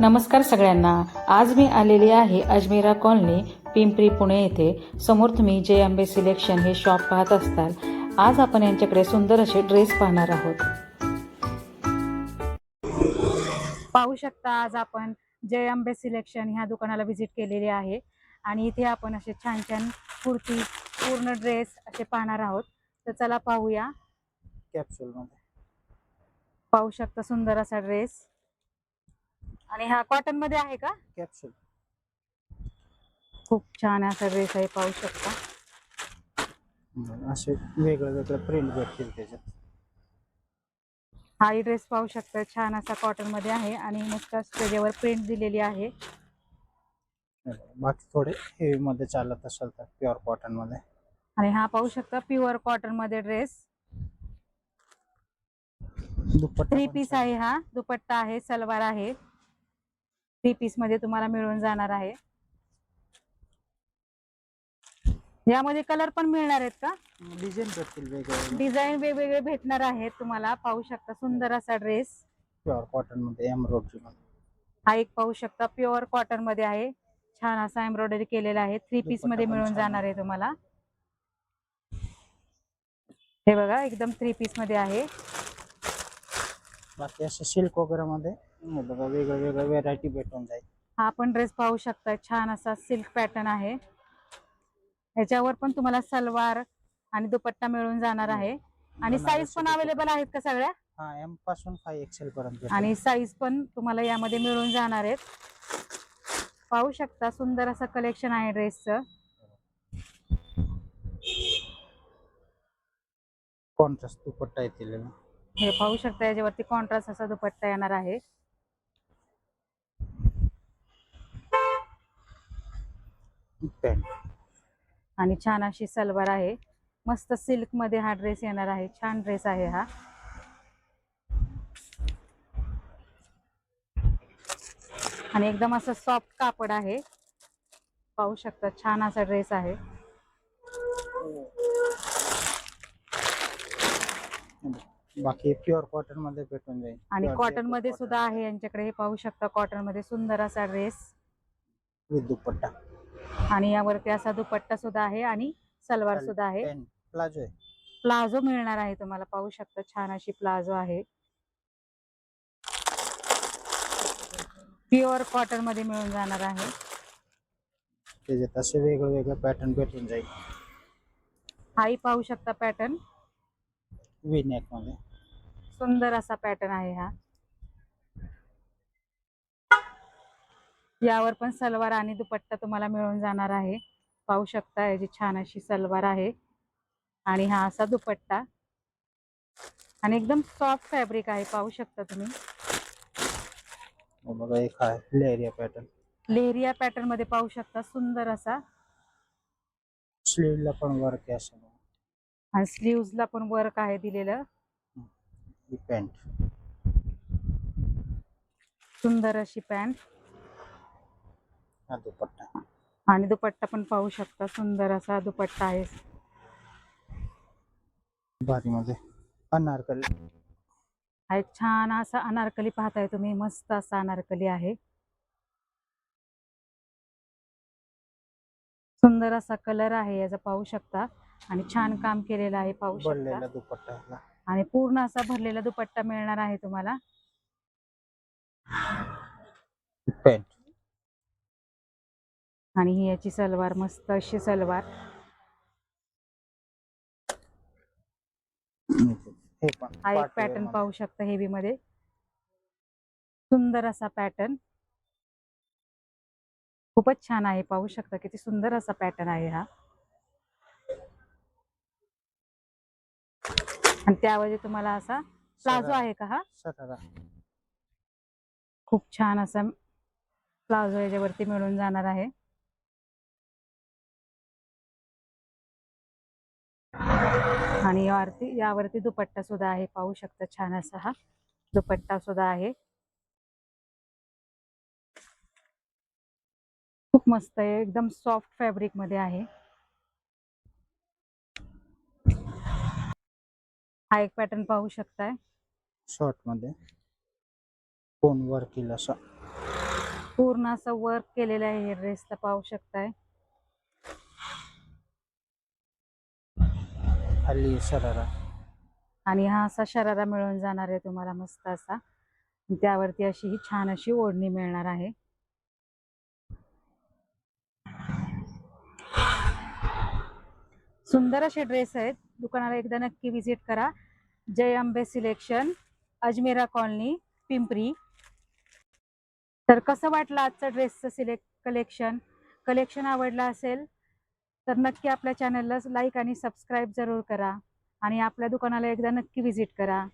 नमस्कार सगळ्यांना. आज मी आलेली आहे अजमेरा कॉलनी पिंपरी पुणे येथे. समोर तुम्ही जे आंबे सिलेक्शन हे शॉप पाहत असताल आज आपण यांच्याकडे सुंदर असे ड्रेस पाहणार आहोत. पाहू शकता आज आपण जय आंबे सिलेक्शन ह्या दुकानाला व्हिजिट केलेली आहे. आणि इथे आपण असे छान छान कुर्ती पूर्ण ड्रेस असे पाहणार आहोत. तर चला पाहूया. कॅप्सूल मध्ये. पाहू शकता सुंदर असा ड्रेस आणि हा कॉटनमध्ये आहे का? कॅप्सूल खूप छान असा ड्रेस आहे पाहू शकता. असे वेगळे वेगळे प्रिंट भेटतील त्याच्यात. हाही ड्रेस पाहू शकता छान असा कॉटनमध्ये आहे आणि मस्त त्याच्यावर प्रिंट दिलेली आहे. बाकी थोडे हेवी मध्ये चालत असेल तर प्युअर कॉटनमध्ये. आणि हा पाहू शकता प्युअर कॉटनमध्ये ड्रेस दुपट्टा थ्री पीस. आहे हा दुपट्टा आहे सलवार आहे. थ्री पीसमध्ये तुम्हाला मिळून जाणार आहे. यामध्ये कलर पण मिळणार आहेत का? डिझाईन भेटतील वेगळे. डिझाईन वेगवेगळे भेटणार आहेत तुम्हाला. पाहू शकता सुंदर असा ड्रेस. प्युअर कॉटनमध्ये एम्ब्रॉयडरी हा एक पाहू शकता. प्युअर कॉटनमध्ये आहे. छान असा एम्ब्रॉयडरी केलेला आहे. थ्री पीसमध्ये मिळून जाणार आहे. आहे तुम्हाला. हे बघा एकदम थ्री पीसमध्ये आहे. बाकी असे सिल्क वगैरे मध्ये. हे बघा वेगळं वेगळं व्हेरायटी भेटून जाईल. हा पण ड्रेस पाहू शकता. छान असा सिल्क पॅटर्न आहे. ह्याच्यावर पण तुम्हाला सलवार आणि दुपट्टा मिळून जाणार आहे. आणि साईज पण. अवेलेबल आहेत का सगळ्या? हा एमपासून फाय एक्सेल पर्यंत. आणि साईज पण तुम्हाला यामध्ये मिळून जाणार आहेत. पाहू शकता सुंदर असं कलेक्शन आहे ड्रेसचं कॉन्ट्रास्ट दुपट्टा येतील हे पाहू शकता याच्यावरती कॉन्ट्रास्ट असा दुपट्टा येणार आहे. पॅन्ट आणि छान अशी सलवार आहे. मस्त सिल्कमध्ये हा ड्रेस येणार आहे. छान ड्रेस आहे हा. आणि एकदम असं सॉफ्ट कापड आहे. पाहू शकता छान असा ड्रेस आहे. बाकी प्युअर कॉटनमध्ये भेटून जाईल. आणि कॉटनमध्ये सुद्धा आहे यांच्याकडे. हे पाहू शकता कॉटनमध्ये सुंदर असा ड्रेस with दुपट्टा. आणि यावरती असा दुपट्टा सुद्धा आहे आणि सलवार सुद्धा आहे. प्लाझो आहे. प्लाझो मिळणार आहे तुम्हाला पाहू शकता छान अशी प्लाझो आहे. प्युअर कॉटनमध्ये मिळून जाणार आहे. त्याच्यात असे वेगळे वेगळे पॅटर्न भेटून जाईल. हाही पाहू शकता पॅटर्न वी नेकमध्ये. सुंदर असा पॅटर्न आहे हा. यावर पण सलवार आणि दुपट्टा तुम्हाला मिळून जाणार आहे. पाहू शकता याची छान अशी सलवार आहे. आणि हा असा दुपट्टा. आणि एकदम सॉफ्ट फॅब्रिक आहे पाहू शकता तुम्ही. हो बघा एक आहे लेरिया पॅटर्न लेहरिया पॅटर्नमध्ये पाहू शकता सुंदर असा. स्लीवला पण वर्क आहे. आणि sleeves ला पण वर्क आहे दिलेलं. पॅन्ट सुंदर अशी पॅन्ट दुपट्टा. आणि दुपट्टा पण पाहू शकता सुंदर असा दुपट्टा आहे. भारी मध्ये अनारकली. हा एक छान असा अनारकली पाहताय तुम्ही मस्त असा अनारकली आहे. सुंदर असा कलर आहे याचा पाहू शकता. आणि छान काम केलेलं आहे पाहू शकता. दुपट्टा. आणि पूर्ण असा भरलेला दुपट्टा मिळणार आहे तुम्हाला. पॅन्ट आणि ही याची सलवार मस्त अशी सलवार हे एक पॅटर्न. पाहू शकता हेवी मध्ये सुंदर असा पॅटर्न खूपच छान आहे पाहू शकता किती सुंदर असा पॅटर्न आहे हा आणि त्याऐवजी तुम्हाला असा प्लाझो. आहे का हा. खूप छान असा प्लाझो याच्यावरती मिळून जाणार आहे आणि यावरती यावरती दुपट्टा सुद्धा आहे. पाहू शकता छान असा हा दुपट्टा सुद्धा आहे. खूप मस्त आहे. एकदम सॉफ्ट फॅब्रिकमध्ये आहे. हा एक पॅटर्न पाहू शकताय. शॉर्टमध्ये. कोण वर्क केलं असं. पूर्ण असं वर्क केलेलं आहे हे ड्रेसला पाहू शकताय. खाली शरारा. आणि हा असा शरारा मिळून जाणार आहे तुम्हाला मस्त असा. त्यावरती अशी ही छान अशी ओढणी मिळणार आहे. सुंदर असे ड्रेस आहेत. दुकानाला एकदा नक्की व्हिजिट करा. Jai Ambe selection Ajmera colony Pimpri. तर कसं वाटलं आजचं ड्रेसचं सिलेक्ट कलेक्शन कलेक्शन आवडलं असेल? तर नक्की आपल्या चॅनलला लाईक आणि सबस्क्राईब जरूर करा. आणि आपल्या दुकानाला एकदा नक्की व्हिजिट करा.